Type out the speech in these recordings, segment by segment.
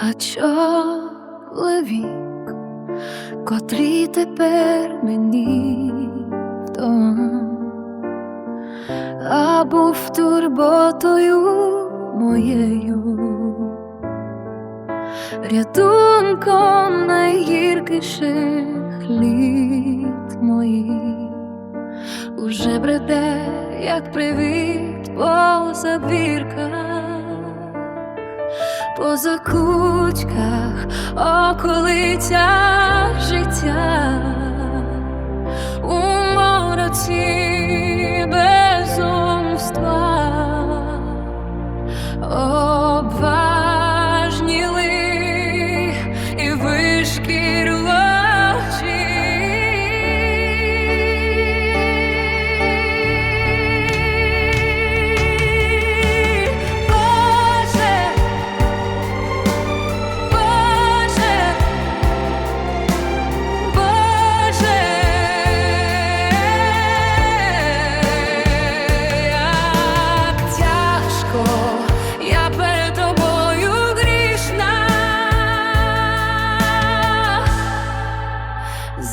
а чоловік, котрий тепер мені вдома, а був турботою моєю, рятунком найгіркіших літ моїх. Уже бреде, як привіт по забірках по закутках околицях життя,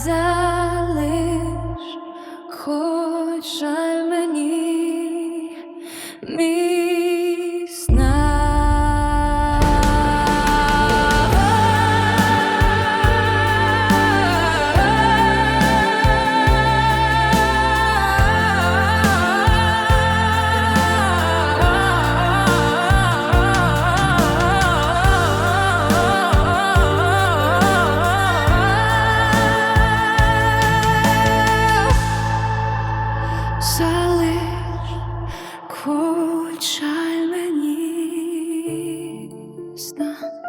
залиш, хоч жаль мені. мій 的。